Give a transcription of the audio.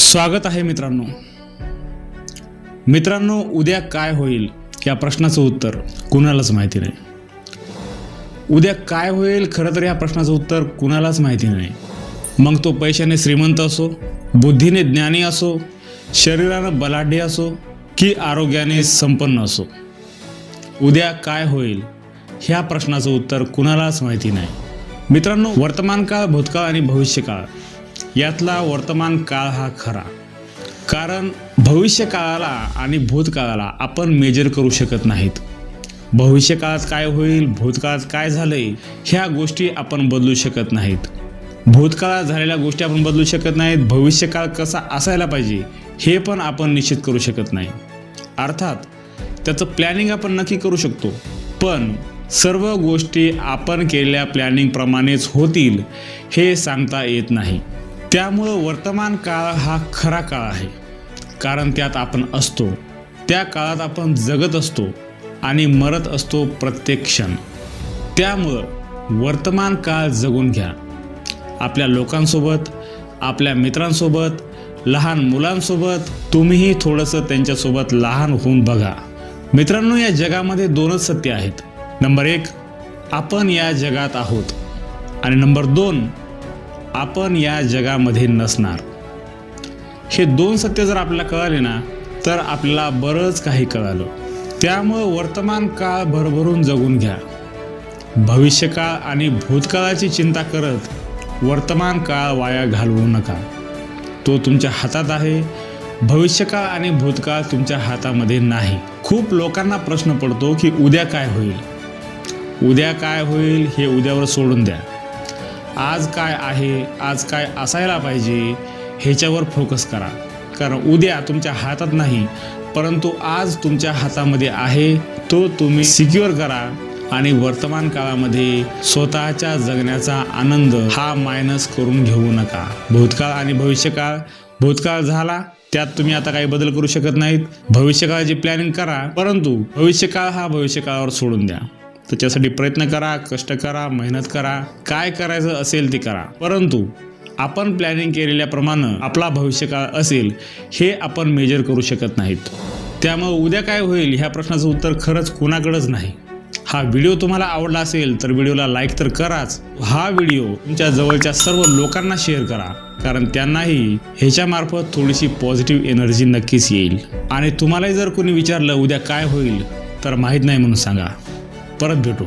स्वागत आहे मित्रांनो. मित्रांनो उद्या काय होईल या प्रश्नाचं उत्तर कुणालाच माहिती नाही. उद्या काय होईल खरं तर या प्रश्नाचं उत्तर कुणालाच माहिती नाही. मग तो पैशाने श्रीमंत असो बुद्धीने ज्ञानी असो शरीरानं बलाढ्य असो की आरोग्याने संपन्न असो. उद्या काय होईल ह्या प्रश्नाचं उत्तर कुणालाच माहिती नाही. मित्रांनो वर्तमान काळ भूतकाळ आणि भविष्यकाळ यातला वर्तमान काळ हा खरा. कारण भविष्यकाळाला आणि भूतकाळाला आपण मेजर करू शकत नाहीत. भविष्यकाळात काय होईल भूतकाळात काय झालंय ह्या गोष्टी आपण बदलू शकत नाहीत. भूतकाळात झालेल्या गोष्टी आपण बदलू शकत नाहीत भविष्यकाळ कसा असायला पाहिजे हे पण आपण निश्चित करू शकत नाही. अर्थात त्याचं प्लॅनिंग आपण नक्की करू शकतो. पण सर्व गोष्टी आपण केलेल्या प्लॅनिंगप्रमाणेच होतील हे सांगता येत नाही. त्यामुळं वर्तमान काळ हा खरा काळ आहे. कारण त्यात आपण असतो. त्या काळात आपण जगत असतो आणि मरत असतो प्रत्येक क्षण. त्यामुळं वर्तमान काळ जगून घ्या. आपल्या लोकांसोबत आपल्या मित्रांसोबत लहान मुलांसोबत तुम्हीही थोडंसं त्यांच्यासोबत लहान होऊन बघा. मित्रांनो या जगामध्ये दोनच सत्य आहेत. नंबर एक आपण या जगात आहोत. आणि नंबर दोन आपण या जगामध्ये नसणार. हे दोन सत्य जर आपल्याला कळाले ना तर आपल्याला बरंच काही कळालं. त्यामुळं वर्तमान काळ भरभरून जगून घ्या. भविष्यकाळ आणि भूतकाळाची चिंता करत वर्तमान काळ वाया घालवू नका. तो तुमच्या हातात आहे. भविष्यकाळ आणि भूतकाळ तुमच्या हातामध्ये नाही. खूप लोकांना प्रश्न पडतो की उद्या काय होईल? उद्या काय होईल हे उद्यावर सोडून द्या. आज काय आहे आज काय असायला पाहिजे ह्याच्यावर फोकस करा. कारण उद्या तुमच्या हातात नाही परंतु आज तुमच्या हातामध्ये आहे तो तुम्ही सिक्युअर करा आणि वर्तमान काळामध्ये स्वतःच्या जगण्याचा आनंद हा मायनस करून घेऊ नका. भूतकाळ आणि भविष्यकाळ भूतकाळ झाला त्यात तुम्ही आता काही बदल करू शकत नाहीत. भविष्यकाळाची प्लॅनिंग करा परंतु भविष्यकाळ हा भविष्यकाळावर सोडून द्या. त्याच्यासाठी प्रयत्न करा कष्ट करा मेहनत करा. काय करायचं असेल ते करा. परंतु आपण प्लॅनिंग केलेल्याप्रमाणे आपला भविष्यकाळ असेल हे आपण मेजर करू शकत नाहीत. त्यामुळं उद्या काय होईल ह्या प्रश्नाचं उत्तर खरंच कुणाकडंच नाही. हा व्हिडिओ तुम्हाला आवडला असेल तर व्हिडिओला लाईक तर कराच. हा व्हिडिओ तुमच्या जवळच्या सर्व लोकांना शेअर करा. कारण त्यांनाही ह्याच्यामार्फत थोडीशी पॉझिटिव्ह एनर्जी नक्कीच येईल. आणि तुम्हालाही जर कोणी विचारलं उद्या काय होईल तर माहीत नाही म्हणून सांगा. परत भेटू